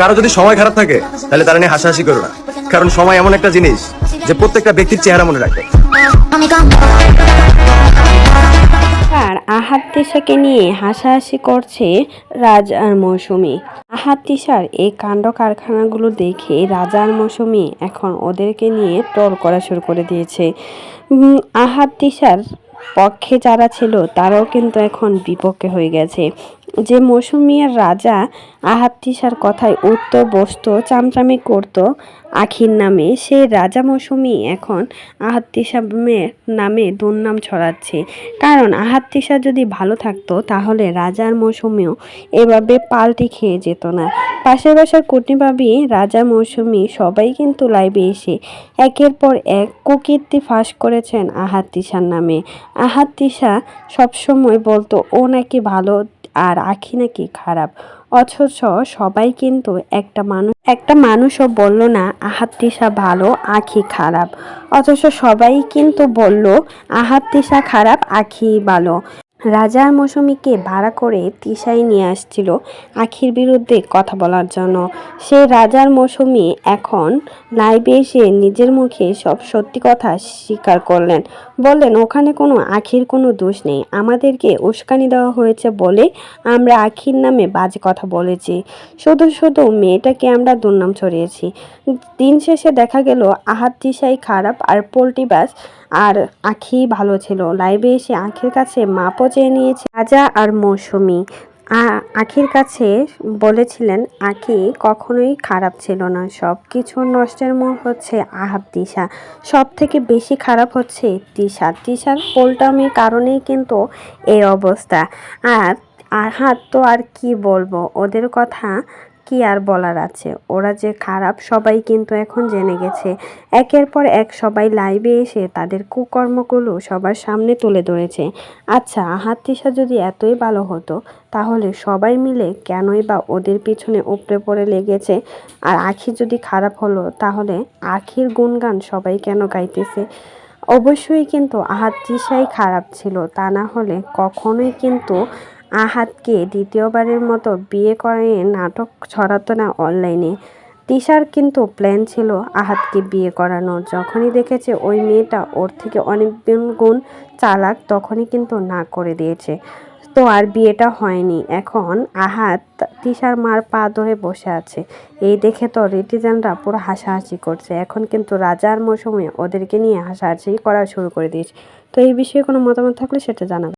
কারও যদি সময় খারাপ থাকে, তাহলে তারা নিয়ে হাসাহাসি করো না। কারণ সময় এমন একটা জিনিস যে প্রত্যেকটা ব্যক্তির চেহারা মনে রাখে। আর আহাত তিশাকে নিয়ে হাসাহাসি করছে রাজ আর মৌসুমি। আহাত তিশার এই কাণ্ড কারখানাগুলো দেখে রাজা আর মৌসুমি এখন ওদেরকে নিয়ে ট্রল করা শুরু করে দিয়েছে। আহাত তিশার পক্ষে যারা ছিল, তারাও কিন্তু এখন বিপক্ষে হয়ে গেছে। যে মৌসুমি আর রাজা তিশার কথায় উত্তর বসতো, চামচামি করতো আখির নামে সেই রাজা মৌসুমি এখন আহাত মে- নামে দুর্নাম ছড়াচ্ছে। কারণ আহাত তিশা যদি ভালো থাকতো, তাহলে রাজার মৌসুমিও এভাবে পাল্টি খেয়ে যেত না। পাশের বাসার কুটনিভাবি রাজা মৌসুমি সবাই কিন্তু লাইভে এসে একের পর এক কুকীর্তি ফাঁস করেছেন আহাত নামে। আহাত সবসময় বলতো, ও নাকি ভালো আর আখি নাকি খারাপ। অথচ সবাই কিন্তু একটা মানুষ একটা মানুষও বলল না, আহাত তিশা ভালো, আখি খারাপ। অথচ সবাই কিন্তু বলল, আহাত তিশা খারাপ, আখি ভালো। রাজার মৌসুমীকে ভাড়া করে তিশাই নিয়ে আসছিল আখির বিরুদ্ধে কথা বলার জন্য। সে রাজার মৌসুমী এখন লাইভে এসে নিজের মুখে সব সত্যি কথা স্বীকার করলেন। বললেন, ওখানে কোনো আখির কোনো দোষ নেই। আমাদেরকে উস্কানি দেওয়া হয়েছে বলে আমরা আখির নামে বাজে কথা বলেছি। শুধু শুধু মেয়েটাকে আমরা দুর্নাম ছড়িয়েছি। দিন শেষে দেখা গেল আহাত, তিশাই খারাপ আর পোল্টিবাস আর আখি ভালো ছিল। লাইভে এসে আখির কাছে মাপও চেয়ে নিয়েছে রাজা আর মৌসুমি। আখির কাছে বলেছিলেন, আখি কখনোই খারাপ ছিল না সব কিছু নষ্টের মূল হচ্ছে আহাত তিশা সব থেকে বেশি খারাপ হচ্ছে তিশা তিশার পোলটামি কারণেই কিন্তু এই অবস্থা। আর আহাত তো আর কি বলব, ওদের কথা কি আর বলার আছে? ওরা যে খারাপ সবাই কিন্তু এখন জেনে গেছে। একের পর এক সবাই লাইভে এসে তাদের কুকর্মগুলো সবার সামনে তুলে ধরেছে। আচ্ছা আহাত যদি এতই ভালো হতো, তাহলে সবাই মিলে কেনই বা ওদের পিছনে উপড়ে পড়ে লেগেছে? আর আখি যদি খারাপ হলো, তাহলে আখির গুণগান সবাই কেন গাইতেছে? অবশ্যই কিন্তু আহাত খারাপ ছিল, তা না হলে কখনোই কিন্তু আহাতকে দ্বিতীয়বারের মতো বিয়ে করে নাটক ছড়াতো না অনলাইনে। তিশার কিন্তু প্ল্যান ছিল আহাতকে বিয়ে করানো যখনই দেখেছে ওই মেয়েটা ওর থেকে অনেক গুণ চালাক, তখনই কিন্তু না করে দিয়েছে। তো আর বিয়েটা হয়নি। এখন আহাত তিশার মার পা ধরে বসে আছে। এই দেখে তো রিটিজানরা পুরো হাসাহাসি করছে। এখন কিন্তু রাজার মৌসুমে ওদেরকে নিয়ে হাসাহাসি করা শুরু করে দিয়েছে। তো এই বিষয়ে কোনো মতামত থাকলে সেটা জানাবে।